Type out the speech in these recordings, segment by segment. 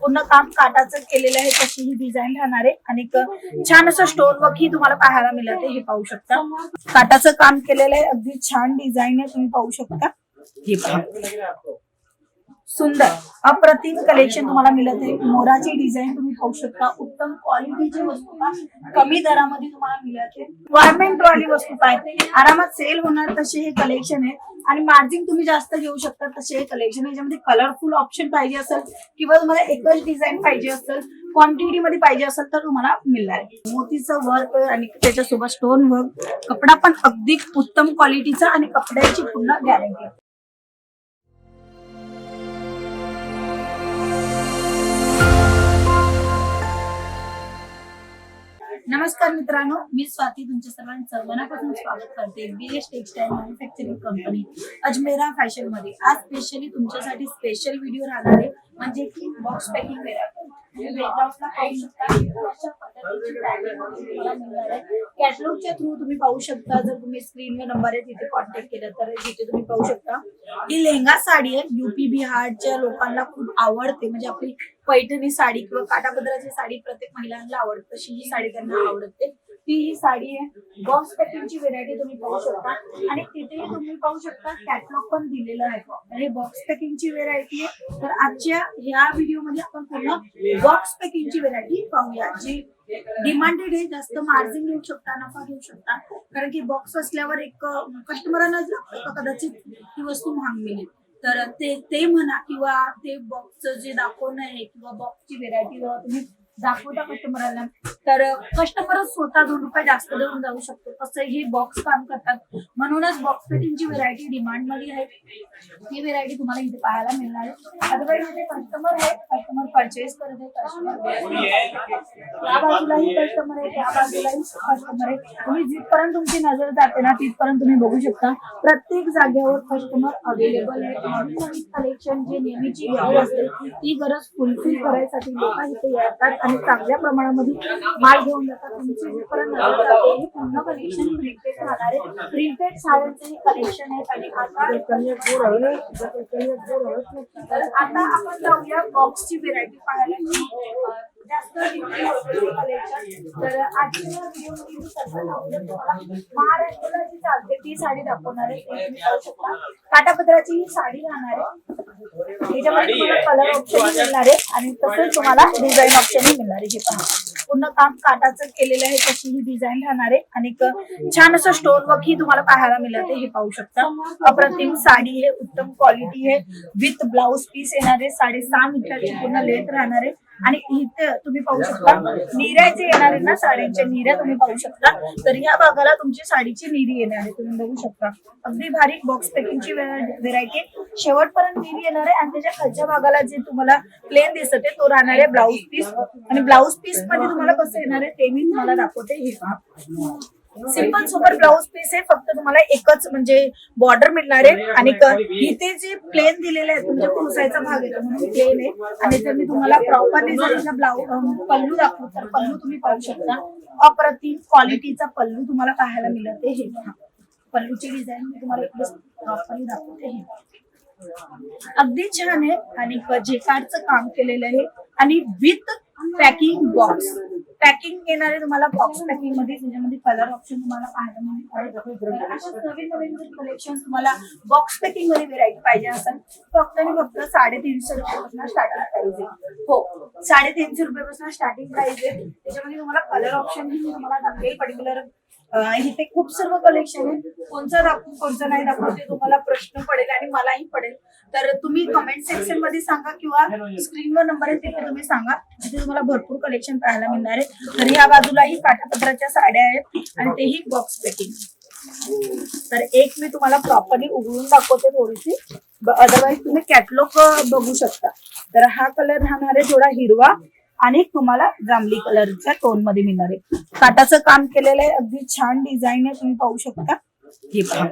पूर्ण काम काटाचं केलेलं आहे तशी ही डिझाईन राहणार आहे. आणि छान असं स्टोन वर्क ही तुम्हाला पाहायला मिळत आहे हे पाहू शकता. काटाचं काम केलेलं आहे अगदी छान डिझाईन आहे तुम्ही पाहू शकता. हे पहा. सुंदर. अप्रतिम कलेक्शन तुम्हाला मिळत आहे. मोराची डिझाईन तुम्ही पाहू शकता. उत्तम क्वालिटीची वस्तू कमी दरामध्ये तुम्हाला मिळत आहे. गव्हर्नमेंट वाली वस्तू पाहिजे आरामात सेल होणार तसे हे कलेक्शन आहे. आणि मार्जिन तुम्ही जास्त घेऊ शकता तसे हे कलेक्शन आहे. याच्यामध्ये कलरफुल ऑप्शन पाहिजे असेल किंवा तुम्हाला एकच डिझाईन पाहिजे असेल क्वांटिटी मध्ये पाहिजे असेल तर तुम्हाला मिळणार आहे. मोतीचं वर्क आणि त्याच्यासोबत स्टोन वर्क कपडा पण अगदी उत्तम क्वालिटीचा आणि कपड्याची पूर्ण गॅरंटी मित्रांनो मी स्वाती तुमच्या सर्वांचं मनापासून स्वागत करते. BS textile manufacturing company Ajmera फॅशनमध्ये. आज स्पेशली तुमच्यासाठी स्पेशल व्हिडिओ राहणार आहे. म्हणजे की बॉक्स पॅकिंग वेगळा कॅटलॉगच्या थ्रू तुम्ही पाहू शकता. जर तुम्ही स्क्रीनवर नंबर आहे तिथे कॉन्टॅक्ट केला तर तिथे तुम्ही पाहू शकता. ही लेहंगा साडी आहे. युपी बिहारच्या लोकांना खूप आवडते. म्हणजे आपली पैठणी साडी किंवा काटापदराची साडी प्रत्येक महिलांना आवडते. तशी ही साडी त्यांना आवडते. ती ही साडी आहे. बॉक्स पॅकिंगची व्हेरायटी तुम्ही पाहू शकता. आणि तिथे तुम्ही पाहू शकता कॅटलॉग पण दिलेलं आहे. आणि बॉक्स पॅकिंगची व्हेरायटी आहे. तर आजच्या ह्या व्हिडिओमध्ये आपण पूर्ण बॉक्स पॅकिंगची व्हेरायटी पाहूया जी डिमांडेड आहे. जास्त मार्जिन घेऊ शकता नफा घेऊ शकता. कारण की बॉक्स असल्यावर एक कस्टमरांना कदाचित ही वस्तू महाग मिळेल तर ते ते म्हणा किंवा ते बॉक्सचं जे दाखवणं आहे किंवा बॉक्सची व्हेरायटी तुम्ही दाखवता कस्टमरला तर कस्टमरच स्वतः दोन रुपये जास्त देऊन जाऊ शकतो. तसं हे बॉक्स काम करतात. म्हणूनच बॉक्स फिटिंगची व्हेरायटी डिमांडमध्ये आहे. ही व्हेरायटी तुम्हाला इथे पाहायला मिळणार आहे. अदरवाईज इथे कस्टमर आहे कस्टमर परचेस करत आहे कस्टमर या बाजूलाही कस्टमर आहे त्या बाजूलाही कस्टमर आहे तुम्ही जिथपर्यंत तुमची नजर जाते ना तिथपर्यंत तुम्ही बघू शकता. प्रत्येक जागेवर कस्टमर अवेलेबल आहे नवीन नवीन कलेक्शन जे नेहमीची गरज असते ती गरज फुलफिल करायसाठी लोक इथे येतात. आणि चांगल्या प्रमाणामध्ये माल घेऊन जातात. तुमची हे पूर्ण कलेक्शन प्रिंटेड राहणार आहे प्रिंटेड हे कलेक्शन आहे आणि आता तर आता आपण जाऊया बॉक्सची व्हेरायटी पाहायला. जास्त तर आजच्या महाराष्ट्राला जी चालते ती साडी दाखवणार आहे. काटापदराची ही साडी राहणार आहे. त्याच्यामध्ये तुम्हाला कलर ऑप्शन मिळणार आहे. आणि तसंच तुम्हाला डिझाईन ऑप्शनही मिळणार आहे. हे पहा. पूर्ण काम काटाचं केलेलं आहे. तशी ही डिझाईन राहणार आहे. आणि छान असं स्टोन वर्क ही तुम्हाला पाहायला मिळत हे पाहू शकता. अप्रतिम साडी आहे. उत्तम क्वालिटी आहे. विथ ब्लाउज पीस येणार आहे. साडेसहा मीटरची पूर्ण लेंथ राहणार आहे. आणि इथे तुम्ही पाहू शकता निऱ्या जे येणार आहे ना साड्यांच्या निऱ्या तुम्ही पाहू शकता. तर या भागाला तुमची साडीची निरी येणार आहे तुम्ही बघू शकता. अगदी भारी बॉक्स पॅकिंगची व्हेरायटी शेवटपर्यंत निरी येणार आहे आणि त्याच्या खालच्या भागाला जे तुम्हाला प्लेन दिसत आहे तो राहणार आहे ब्लाऊज पीस आणि ब्लाऊज पीसमध्ये तुम्हाला कसं येणार आहे ते मी तुम्हाला दाखवते. हे सिंपल सुपर ब्लाऊज पीस आहे. फक्त तुम्हाला एकच म्हणजे बॉर्डर मिळणार आहे. आणि इथे जे प्लेन दिलेले आहे तुमच्या पुरुषाचा भाग येतो म्हणून प्लेन आहे. आणि जर मी तुम्हाला प्रॉपरली जर तिला ब्लाऊज पल्लू दाखवू तर पल्लू तुम्ही पाहू शकता. अप्रतिम क्वालिटीचा पल्लू तुम्हाला पाहायला मिळते हे पल्लूची डिझाईन मी तुम्हाला प्रॉपरली दाखवते. हे अगदी छान आहे. आणि जेकार्डचं काम केलेलं आहे. आणि विथ पॅकिंग बॉक्स पॅकिंग येणारे तुम्हाला बॉक्स पॅकिंगमध्ये त्याच्यामध्ये कलर ऑप्शन तुम्हाला पाहायला अशाच नवीन नवीन कलेक्शन तुम्हाला बॉक्स पॅकिंगमध्ये व्हेरायटी पाहिजे असेल फक्त आणि फक्त साडेतीनशे रुपयापासून स्टार्टिंग प्राइस आहे. हो साडेतीनशे रुपयापासून स्टार्टिंग प्राइस आहे. त्याच्यामध्ये तुम्हाला कलर ऑप्शन तुम्हाला दाखवेल. पर्टिक्युलर इथे खूप सर्व कलेक्शन आहे कोणचं दाखवू कोणचं नाही दाखवू ते तुम्हाला प्रश्न पडेल आणि मलाही पडेल. तर तुम्ही कमेंट सेक्शनमध्ये सांगा किंवा स्क्रीनवर नंबर आहे तिथे तुम्ही सांगा. तिथे तुम्हाला भरपूर कलेक्शन पाहायला मिळणार आहे. तर या बाजूलाही काठापत्राच्या साड्या आहेत आणि तेही बॉक्स पॅकिंग तर एक मी तुम्हाला प्रॉपरली उघडून दाखवते थोडीशी. अदरवाईज तुम्ही कॅटलॉग बघू शकता. तर हा कलर राहणार आहे थोडा हिरवा आणि तुम्हाला जांभळी कलरच्या टोनमध्ये मिळणार आहे. काटाचं काम केलेलं आहे. अगदी छान डिझाईन आहे. तुम्ही पाहू शकता. हे पहा.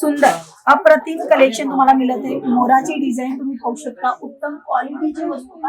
सुंदर अप्रतिम कलेक्शन तुम्हाला मिळत आहे. मोराची डिझाईन तुम्ही पाहू शकता. उत्तम क्वालिटीची वस्तू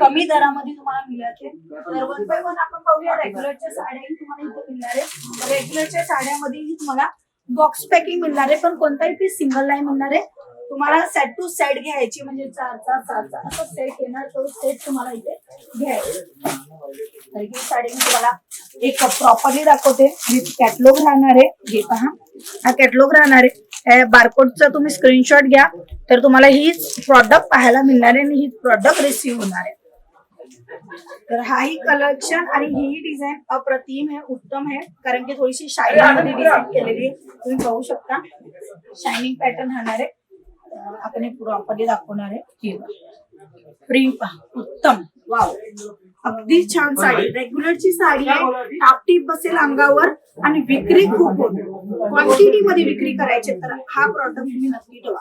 कमी दरामध्ये तुम्हाला मिळत आहे. तर वन बाय वन आपण पाहूया रेग्युलरच्या साड्याही तुम्हाला इथे मिळणार आहे. रेग्युलरच्या साड्यामध्येही तुम्हाला बॉक्स पॅकिंग मिळणार आहे. पण कोणताही पीस सिंगल लाईन मिळणार आहे. तुम्हाला सेट टू सेट घ्यायची म्हणजे चार चार चार सेट येणार. तो सेट तुम्हाला इथे घ्यायचा ही साडी मी तुम्हाला एक प्रॉपरली दाखवते. ही कॅटलॉग राहणार आहे. हे पहा. हा कॅटलॉग राहणार आहे. बारकोडचा तुम्ही स्क्रीनशॉट घ्या. तर तुम्हाला ही प्रॉडक्ट पाहायला मिळणार आहे आणि ही प्रॉडक्ट रिसीव्ह होणार आहे. तर हाही कलेक्शन आणि ही डिझाईन अप्रतिम आहे उत्तम आहे. कारण की थोडीशी शायनिंगमध्ये डिझाईन केलेली आहे. तुम्ही पाहू शकता. शायनिंग पॅटर्न राहणार आहे. आपण एक प्रॉपर्टी दाखवणार आहे. प्रिंट पहा. उत्तम. अगदी छान साडी. रेग्युलरची साडी आहे. टापटीप बसेल अंगावर आणि विक्री खूप होते. क्वांटिटी मध्ये विक्री करायची. तर हा प्रॉडक्ट तुम्ही नक्की ठेवा.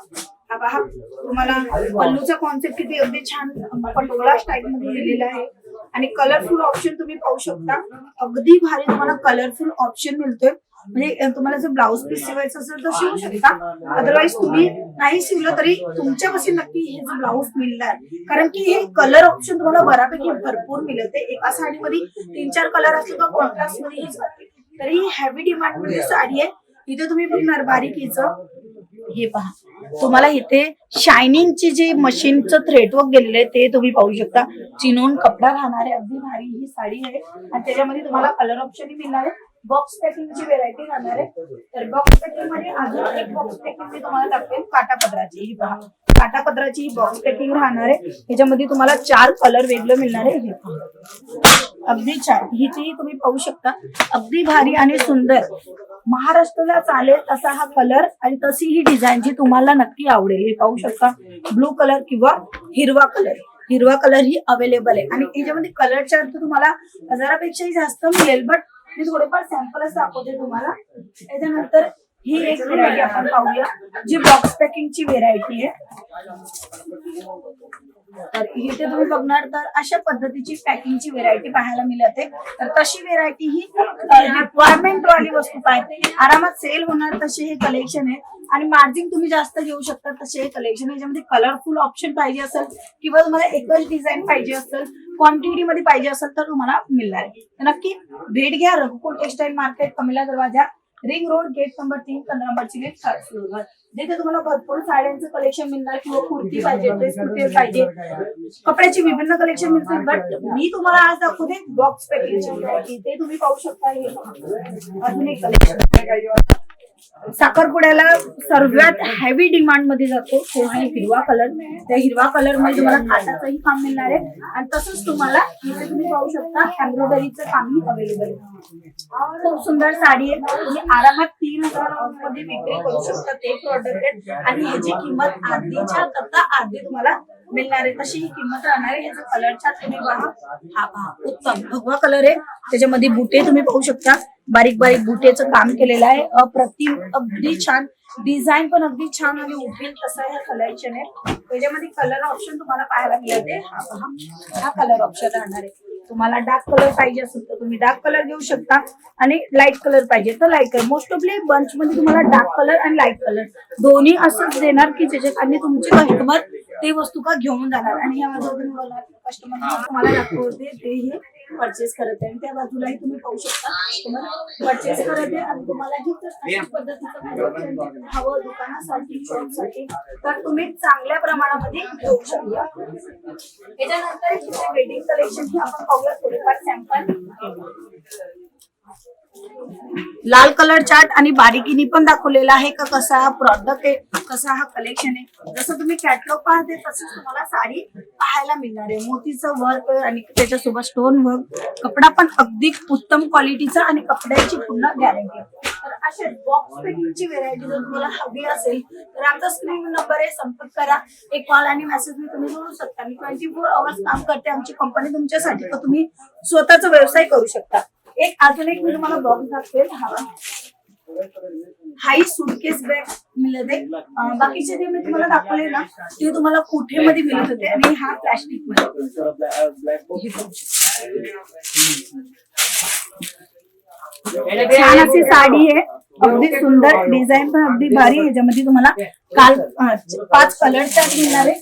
हा पहा तुम्हाला पल्लूचा कॉन्सेप्ट किती अगदी छान पटोळा स्टाईल मध्ये लिहिलेला आहे. आणि कलरफुल ऑप्शन तुम्ही पाहू शकता. अगदी भारी तुम्हाला कलरफुल ऑप्शन मिळतोय. म्हणजे तुम्हाला जर ब्लाऊज पीस शिवायचं असेल तर शिवू शकता. अदरवाईज तुम्ही नाही शिवलं तरी तुमच्यापाशी नक्की हे जे ब्लाऊज मिळणार. कारण की हे कलर ऑप्शन तुम्हाला बऱ्यापैकी भरपूर मिळते एका साडीमध्ये तीन चार कलर असले तर कॉन्ट्रास्टमध्ये ही जाते तर ही हॅवी डिमांडमध्ये साडी आहे. इथे तुम्ही बघणार बारीकीचं. हे पहा. तुम्हाला इथे शायनिंगची जी मशीनचं थ्रेटवर्क गेलेलं आहे ते तुम्ही पाहू शकता. चिनून कपडा राहणार आहे अगदी भारी ही साडी आहे. आणि त्याच्यामध्ये तुम्हाला कलर ऑप्शन मिळणार आहे. बॉक्स पॅकिंगची व्हेरायटी जाणार आहे. तर बॉक्स पॅकिंगमध्ये अजून एक बॉक्स पॅकिंग मी तुम्हाला टाकते. काटापदराची ही पहा. काटापदराची ही बॉक्स पॅकिंग राहणार आहे. याच्यामध्ये तुम्हाला चार कलर वेगळं मिळणार आहे. अगदी छान. हिचीही तुम्ही पाहू शकता. अगदी भारी आणि सुंदर. महाराष्ट्राला चालेल तसा हा कलर आणि तशी ही डिझाईन जी तुम्हाला नक्की आवडेल. हे पाहू शकता. ब्लू कलर किंवा हिरवा कलर हिरवा कलर ही अवेलेबल आहे. आणि याच्यामध्ये कलरच्या अर्थ तुम्हाला हजारापेक्षाही जास्त मिळेल बट मी थोडेफार सॅम्पलच दाखवते तुम्हाला. त्याच्यानंतर ही एक व्हेरायटी आपण पाहूया जी बॉक्स पॅकिंगची व्हेरायटी आहे. तर इथे तुम्ही बघणार तर अशा पद्धतीची पॅकिंगची व्हेरायटी पाहायला मिळते. तर तशी व्हेरायटी ही रिक्वायरमेंट वाली वस्तू पाहिजे. आरामात सेल होणार तसे हे कलेक्शन आहे. आणि मार्जिन तुम्ही जास्त घेऊ शकता तसे हे कलेक्शन आहे. ज्यामध्ये कलरफुल ऑप्शन पाहिजे असेल किंवा तुम्हाला एकच डिझाईन पाहिजे असेल क्वांटिटी मध्ये पाहिजे असेल तर तुम्हाला मिळणार. आहे तर नक्की भेट घ्या. रघुकुल टेक्सटाईल मार्केट कमिला दरवाजा रिंग रोड गेट नंबर तीन पंधरा नंबरची गेट सुरुवात जिथे तुम्हाला भरपूर साड्यांचं कलेक्शन मिळणार किंवा कुर्ती पाहिजे ड्रेस कुर्ती पाहिजे. कपड्याचे विभिन्न कलेक्शन मिळतील बट मी तुम्हाला आज दाखवते बॉक्स पॅकिंग ते तुम्ही पाहू शकता हे. अजून एक कलेक्शन साखरपुड्याला सर्वात हॅवी डिमांडमध्ये जातो तो आहे हिरवा कलर त्या हिरवा कलरमध्ये तुम्हाला काटाचंही काम मिळणार आहे. आणि तसंच तुम्हाला इथे तुम्ही पाहू शकता एम्ब्रॉयडरीचं कामही अवेलेबल आहे. खूप सुंदर साडी आहे. तुम्ही आरामात तीन मध्ये विक्री करू शकता ते प्रॉडक्ट आहेत आणि ह्याची किंमत आधीच्या करता आधी तुम्हाला मिळणार आहे. तशी ही किंमत राहणार आहे. ह्याचा कलरचा तुम्ही पहा. हा पहा. उत्तम. भगवा कलर आहे. त्याच्यामध्ये बुटे तुम्ही पाहू शकता. बारीक बारीक बुटेचं काम केलेलं आहे. अप्रतिम अगदी छान. डिझाईन पण अगदी छान आणि उठेल तसं या कलरचे त्याच्यामध्ये कलर ऑप्शन तुम्हाला पाहायला मिळते. हा पहा. हा कलर ऑप्शन राहणार आहे. तुम्हाला डार्क कलर पाहिजे असेल तर तुम्ही डार्क कलर घेऊ शकता आणि लाइट कलर पाहिजे तर लाइट कलर मोस्ट ऑफली बंच मध्ये तुम्हाला डार्क कलर आणि लाइट कलर दोन्ही असंच देणार की ज्याच्यात आणि तुमचे कस्टमर ते वस्तू का घेऊन जाणार. आणि ह्या कस्टमर तुम्हाला दाखवते ते हे. परचेस करत आहे. आणि त्या बाजूलाही तुम्ही पाहू शकता. तुम्हाला परचेस करत आहे आणि तुम्हाला पद्धतीचं हवं दुकानासाठी शॉपसाठी तर तुम्ही चांगल्या प्रमाणामध्ये घेऊ शकता. त्याच्यानंतर वेडिंग कलेक्शन ही आपण पाहूया. थोडेफार सॅम्पल लाल कलर चार्ट आणि बारीकीनी पण दाखवलेला आहे का कसा हा प्रॉडक्ट आहे कसा हा कलेक्शन आहे. जसं तुम्ही कॅटलॉग पाहते तसंच तुम्हाला साडी पाहायला मिळणार आहे. मोतीचं वर्क आणि त्याच्यासोबत स्टोन वर्क कपडा पण अगदी उत्तम क्वालिटीचा आणि कपड्याची पूर्ण गॅरंटी तर असे बॉक्स पॅकिंगची व्हेरायटी जर तुम्हाला हवी असेल तर आमचा स्क्रीन नंबर आहे संपर्क करा. एक कॉल आणि मेसेज मी तुम्ही जोडू शकता. मी ट्वेंटी फोर आवर्स काम करते. आमची कंपनी तुमच्यासाठी तर तुम्ही स्वतःचा व्यवसाय करू शकता. एक अजून एक मी तुम्हाला बॉक्स दाखवेल. हा. हाई सुटकेस बॅग मिळत आहे. बाकीचे जे मी तुम्हाला दाखवले ना ते तुम्हाला कुठे मध्ये मिळत होते. आणि हा प्लास्टिकमध्ये. छान अशी साडी आहे. अगदी सुंदर डिझाईन पण अगदी भारी आहे. ह्याच्यामध्ये तुम्हाला काल पाच कलर चार्ट मिळणार आहे.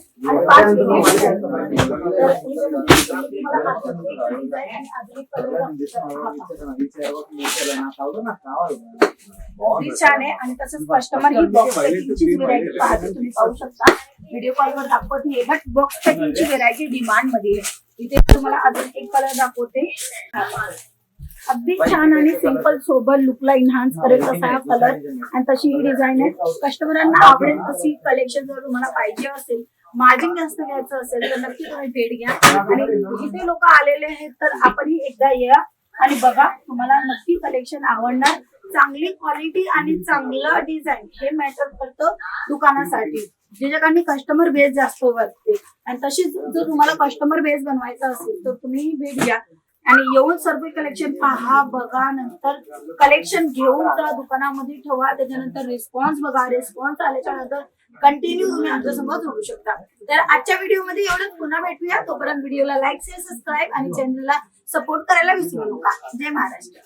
छान आहे. आणि तसंच कस्टमर ही बॉक्स पॅकिंगची व्हेरायटी पाहते तुम्ही पाहू शकता. व्हिडिओ कॉलवर दाखवते बट बॉक्स पॅकिंगची व्हेरायटी डिमांडमध्ये आहे. इथे तुम्हाला अजून एक कलर दाखवते. अगदी छान आणि सिंपल सोबर लुकला इन्हान्स करेल तसा हा कलर आणि तशी ही डिझाईन आहे. कस्टमरांना आवडेल तशी कलेक्शन जर तुम्हाला पाहिजे असेल मार्जिन जास्त घ्यायचं असेल तर नक्की तुम्ही भेट घ्या. आणि इथे लोक आलेले आहेत तर आपणही एकदा या आणि बघा तुम्हाला नक्की कलेक्शन आवडणार. चांगली क्वालिटी आणि चांगलं डिझाईन हे मॅटर करतं दुकानासाठी. ज्याच्याकडे कस्टमर बेस जास्त वाटते आणि तशीच जर तुम्हाला कस्टमर बेस बनवायचा असेल तर तुम्ही भेट घ्या. आणि येऊन सर्व कलेक्शन पहा बघा नंतर कलेक्शन घेऊन त्या दुकानामध्ये ठेवा. त्याच्यानंतर रिस्पॉन्स बघा. रिस्पॉन्स आल्याच्यानंतर कंटिन्यू तुम्ही आमच्यासमोर जोडू शकता. तर आजच्या व्हिडिओमध्ये एवढंच. पुन्हा भेटूया. तोपर्यंत व्हिडिओला लाईक शेअर सबस्क्राईब आणि चॅनलला सपोर्ट करायला विसरू नका. जय महाराष्ट्र.